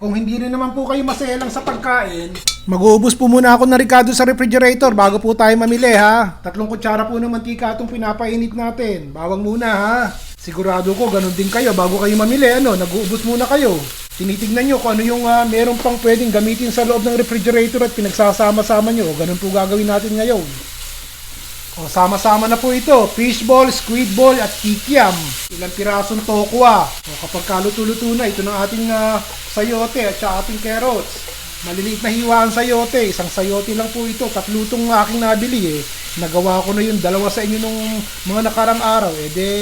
Kung hindi rin naman po kayo maselang sa pagkain, mag-uubos po muna ako ng Ricardo sa refrigerator bago po tayo mamili ha. Tatlong kutsara po ng mantika itong pinapainit natin. Bawang muna ha. Sigurado ko ganun din kayo bago kayo mamili ano, nag-uubos muna kayo. Tinitignan nyo kung ano yung ah, meron pang pwedeng gamitin sa loob ng refrigerator at pinagsasama-sama nyo. Ganun po gagawin natin ngayon. O, sama-sama na po ito. Fishball, squid ball, at kikiam. Ilang pirasong tokwa. O, kapag kaluto-luto na, ito ng ating ah, sayote at saka ating carrots. Maliliit na hiwa ang sayote. Isang sayote lang po ito. Tatlutong aking nabili eh. Nagawa ko na yung dalawa sa inyo nung mga nakarang araw. Eh de,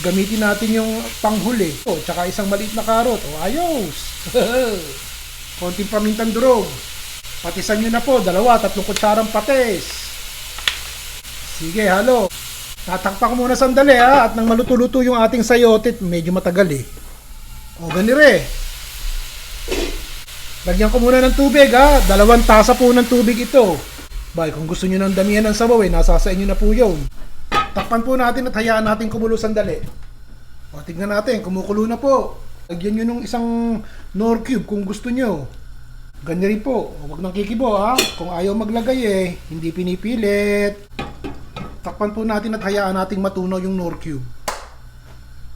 gamitin natin yung panghuli. O, tsaka isang maliit na karot. O, ayos. Konting pamintang durog. Patisan nyo na po. Dalawa, tatlong kutsarang patis. Sige, halo. Tatakpak ko muna sandali ha. At nang maluto-luto yung ating sayote, medyo matagal eh. O, ganire. Lagyan ko muna ng tubig ha. Dalawang tasa po ng tubig ito. Bay, kung gusto nyo ng damihan ng sabaw eh, nasa sa inyo na po yun. Takpan po natin at hayaan natin kumulo sandali. O, tignan natin, kumukulo na po. Lagyan nyo nung isang nor cube kung gusto nyo. Ganyan rin po. Huwag nang kikibo ha. Kung ayaw maglagay eh, hindi pinipilit. Takpan po natin at hayaan nating matunaw yung nor cube.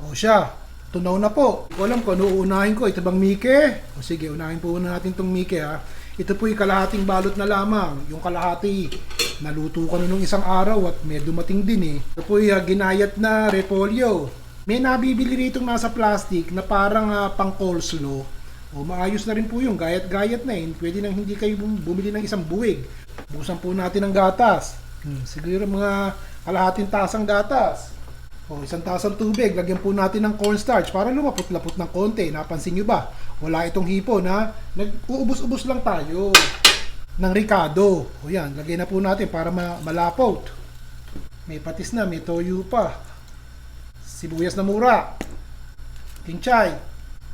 O siya, tunaw na po. Hindi ko alam kung ano uunahin ko. Ito bang Mike? O sige, unahin po muna natin itong Mike ha. Ito po yung kalahating balot na lamang. Yung kalahati, naluto ko na nung isang araw at may dumating din eh. Ito po yung ah, ginayat na repolyo. May nabibili rito nasa plastic na parang ah, pang coleslaw. O maayos na rin po yung gayat-gayat na eh. Pwede nang hindi kayo bum- bumili ng isang buwig. Busan po natin ng gatas. Hmm, siguro mga kalahating tasang gatas. O, isang tasang tubig, lagyan po natin ng cornstarch para lumapot-lapot ng konti. Napansin nyo ba? Wala itong hipo na nag-uubos-ubos lang tayo ng Ricardo. O yan, lagyan na po natin para ma- malapot. May patis na, may toyo pa. Sibuyas na mura. Kinchay.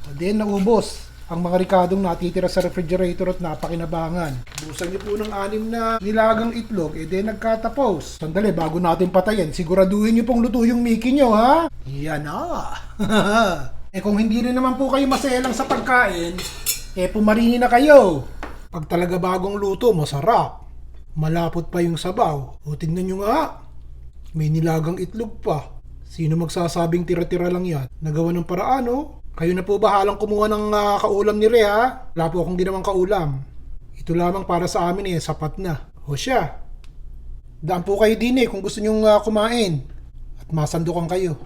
O din, naubos ang mga rikadong natitira sa refrigerator at napakinabangan. Busan niyo po ng anim na nilagang itlog, din nagkatapos. Sandali, bago natin patayin, siguraduhin niyo pong luto yung Mickey niyo, ha? Yan na. eh kung hindi rin naman po kayo maselang sa pagkain, eh pumarini na kayo. Pag talaga bagong luto, masarap. Malapot pa yung sabaw. O tingnan nyo nga, may nilagang itlog pa. Sino magsasabing tira-tira lang yan? Nagawa ng paraan, oh. Kayo na po bahalang kumuha ng ah, kaulam ni Rhea. Wala po akong ginawang kaulam. Ito lamang para sa amin eh, sapat na. O siya. Daan po kayo din eh kung gusto nyong ah, kumain. At masandukan kayo.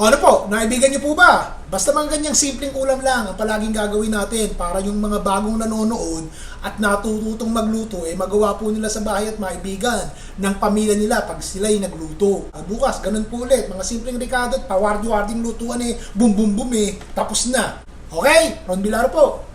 O ano po, naibigan niyo po ba? Basta man ganyang simpleng ulam lang ang palaging gagawin natin para yung mga bagong nanonood at natututong magluto eh magawa po nila sa bahay at maibigan ng pamilya nila pag sila'y nagluto. At bukas, ganun po ulit. Mga simpleng ricado at pawardi-warding lutuan eh, bum bum bum eh, tapos na. Okay, Ron Bilaro po.